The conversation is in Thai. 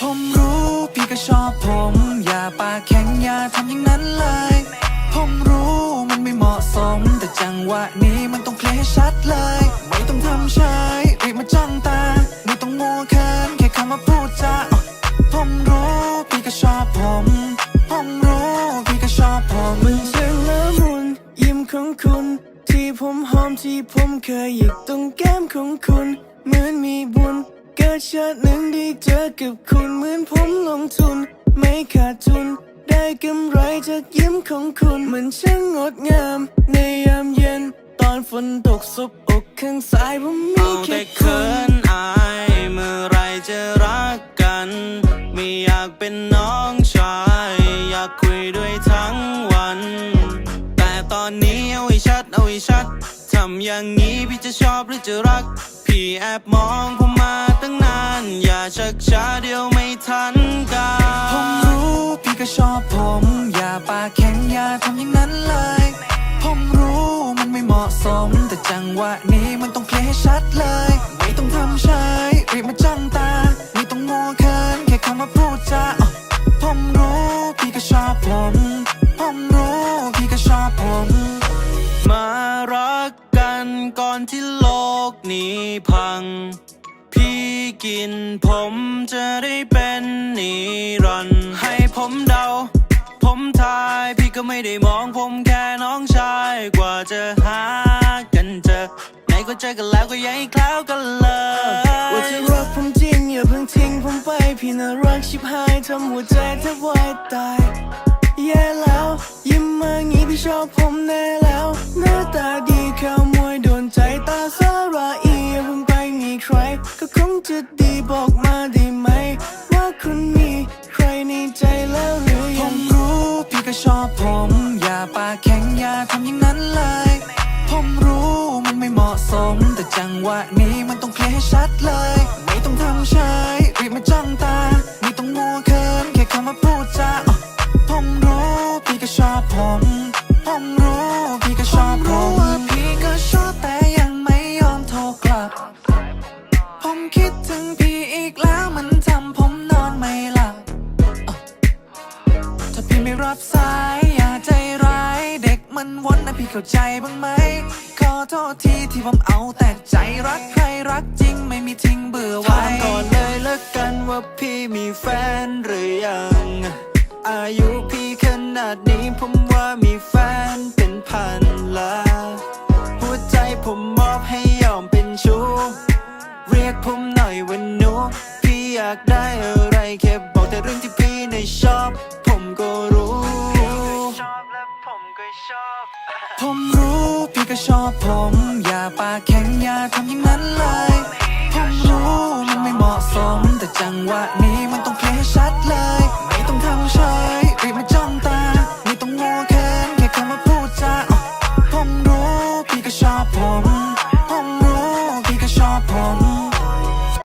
ผมรู้พี่ก็ชอบผม อย่าปากแข็งอย่าทำอย่างนั้นเลย ผมรู้มันไม่เหมาะสม แต่จังหวะนี้มันต้องเคลียร์ให้ชัดเลย ที่ผมเคยหยิกตรงแก้มของคุณ เหมือนมีบุญ เกิดชาติหนึ่งได้เจอกับคุณเหมือนผมลงทุน ไม่ขาดทุน ได้กำไรจากยิ้มของคุณมันช่างงดงาม ในยามเย็น ตอนฝนตกซบอกข้างซ้ายผมมีเอาแค่แต่คุเขิณนอายเมื่อไรจะรักกัน ไม่อยากเป็นน้องชาย อยากคุยด้วยทั้งวัน แต่ตอนนี้เอาให้ชัดเอาให้ชัด ทำอย่างนี้พี่จะชอบหรือจะรัก พี่แอบมองผมมาตั้งนาน อย่าชักช้าเดียวไม่ทันกาผมรู้พี่ก็ชอบผม อย่าปากแข็งอย่าทำอย่างนั้นเลย ผมรู้มันไม่เหมาะสม แต่จังหวะนี้มันต้องเคลียร์ให้ชัดเลย ไม่ต้องทำเฉยรีบมาจ้องตา ไม่ต้องมัวเคินแค่คำว่าพูดจาอะผมรู้พี่ก็ชอบผม ผมรู้ กนี้พัง พี่กินผมจะได้เป็นนิรันดร์ให้ผมเดา ผมทายพี่ก็ไม่ได้มองผมแค่น้องชายกว่าจะหากันเจอไหนก็เจอกันแล้วก็ยังคล้าวกันเลยว่าจะรักผมจริงอย่าเพิ่งทิ้งผมไปพี่น่ารักชิบหายทำหัวใจแทบวายตายแย่แล้ว ยิ้มมางี้พี่ชอบผมแน่แล้วน้า จะดีบอกมาได้ไหม ว่าคุณมีใครในใจแล้วหรือยังผมรู้พี่ก็ชอบผม อย่าปากแข็งอย่าทำอย่างนั้นเลย ผมรู้มันไม่เหมาะสม แต่จังหวะนี้มันต้องเคลียร์ให้ชัดเลย คิดถึงพี่อีกแล้วมันทำผมนอนไม่หลับ ถ้าพี่ไม่รับสายอย่าใจร้าย เด็กมันวนนะพี่เข้าใจบ้างไหม ขอโทษทีที่ผมเอาแต่ใจรักใครรักจริงไม่มีทิ้งเบื่อไว้ถามก่อนเลยละกันว่าพี่มีแฟนหรือยัง อายุพี่ขนาดนี้ผมว่ามีแฟนเป็นพันละหัวใจผมมอบให้ ผมหน่อยว่าหนูพี่อยากได้อะไรแค่บอกแต่เรื่องที่พี่ในชอบ ผมก็รู้ชอบและผมก็ชอบผมรู้พี่ก็ชอบผม อย่าปากแข็งอย่าทำอย่างนั้นเลย ผมรู้มันไม่เหมาะสม แต่จังหวะนี้มันต้องเคลียร์ให้ชัดเลย ไม่ต้องทำเฉย